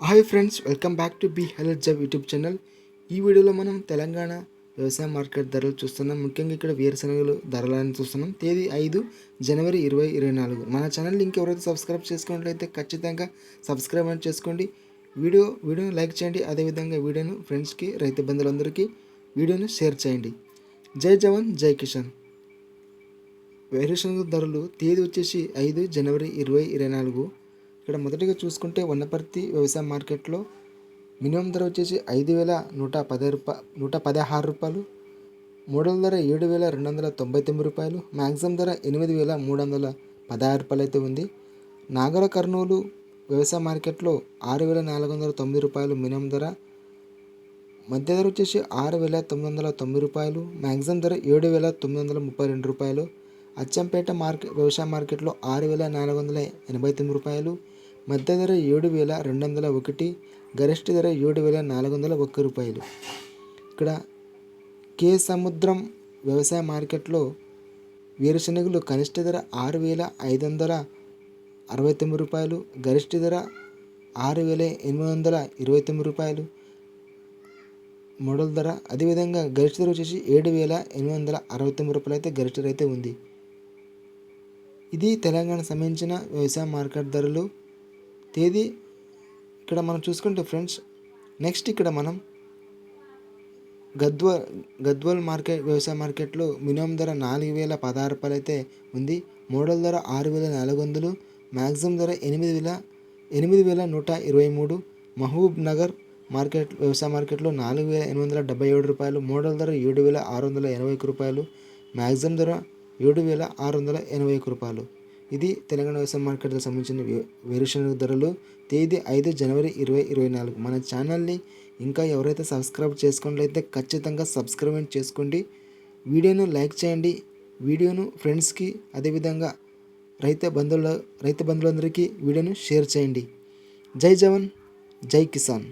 Hi friends welcome back to be health job YouTube channel ఈ వీడియోలో మనం తెలంగాణ వ్యవసాయ మార్కెట్ ధరలు చూస్తున్నాం. ముఖ్యంగా ఇక్కడ వేరుశనగలు ధరలను చూస్తున్నాం. తేదీ ఐదు జనవరి ఇరవై ఇరవై నాలుగు. మన ఛానల్ ఇంకెవరైతే సబ్స్క్రైబ్ చేసుకున్నట్లయితే ఖచ్చితంగా సబ్స్క్రైబ్ అని చేసుకోండి. వీడియో వీడియోను లైక్ చేయండి. అదేవిధంగా వీడియోను ఫ్రెండ్స్కి రైతు బంధువులందరికీ వీడియోను షేర్ చేయండి. జై జవాన్ జై కిషన్ వేరుశనగ ధరలు తేదీ వచ్చేసి ఐదు జనవరి ఇరవై ఇరవై నాలుగు. ఇక్కడ మొదటిగా చూసుకుంటే వనపర్తి వ్యవసాయ మార్కెట్లో మినిమం ధర వచ్చేసి ఐదు వేల నూట పది రూపా నూట పదహారు రూపాయలు. మోడల్ ధర ఏడు వేల రెండు వందల తొంభై తొమ్మిది రూపాయలు. మ్యాక్సిమం ధర ఎనిమిది వేల మూడు వందల పదహారు రూపాయలు అయితే ఉంది. నాగర కర్నూలు వ్యవసాయ మార్కెట్లో ఆరు వేల నాలుగు వందల తొమ్మిది రూపాయలు మినిమం ధర. మధ్య ధర వచ్చేసి ఆరు వేల తొమ్మిది వందల తొంభై రూపాయలు. మ్యాక్సిమం ధర ఏడు వేల తొమ్మిది వందల ముప్పై రెండు రూపాయలు. అచ్చంపేట మార్కెట్ వ్యవసాయ మార్కెట్లో ఆరు వేల నాలుగు వందల ఎనభై తొమ్మిది రూపాయలు మధ్య ధర ఏడు వేల రెండు వందల ఒకటి గరిష్ట ధర ఏడు వేల నాలుగు వందల ఒక్క రూపాయలు. ఇక్కడ కే సముద్రం వ్యవసాయ మార్కెట్లో వేరుశనగలు కనిష్ట ధర ఆరు వేల ఐదు వందల అరవై తొమ్మిది రూపాయలు గరిష్ట ధర ఆరు వేల ఎనిమిది వందల ఇరవై తొమ్మిది రూపాయలు. మోడల్ ధర అదేవిధంగా గరిష్ట ధర వచ్చేసి ఏడు వేల ఎనిమిది వందల అరవై తొమ్మిది రూపాయలు అయితే గరిష్ట ధర అయితే ఉంది. ఇది తెలంగాణ సంబంధించిన వ్యవసాయ మార్కెట్ ధరలు. తేదీ ఇక్కడ మనం చూసుకుంటే ఫ్రెండ్స్ నెక్స్ట్ ఇక్కడ మనం గద్వ గద్వాల్ మార్కెట్ వ్యవసాయ మార్కెట్లో మినిమం ధర నాలుగు వేల పదహారు రూపాయలు అయితే ఉంది. మోడల్ ధర ఆరు వేల నాలుగు వందలు మ్యాక్సిమం ధర ఎనిమిది వేల ఎనిమిది వేల నూట ఇరవై మూడు. మహబూబ్ నగర్ మార్కెట్ వ్యవసాయ మార్కెట్లో నాలుగు వేల ఎనిమిది వందల డెబ్బై ఏడు రూపాయలు మోడల్ ధర ఏడు వేల ఆరు వందల ఎనభై ఒక్క రూపాయలు మ్యాక్సిమం ధర ఏడు వేల ఆరు వందల ఎనభై ఒక్క రూపాయలు. ఇది తెలంగాణ వ్యవసాయ మార్కెట్కి సంబంధించిన వేరుశనగ ధరలు. తేదీ ఐదు జనవరి ఇరవై ఇరవై నాలుగు. మన ఛానల్ని ఇంకా ఎవరైతే సబ్స్క్రైబ్ చేసుకున్నట్లయితే ఖచ్చితంగా సబ్స్క్రైబ్ చేసుకోండి. వీడియోను లైక్ చేయండి. వీడియోను ఫ్రెండ్స్కి అదేవిధంగా రైతు బంధువుల రైతు బంధువులందరికీ వీడియోను షేర్ చేయండి. జై జవాన్ జై కిసాన్.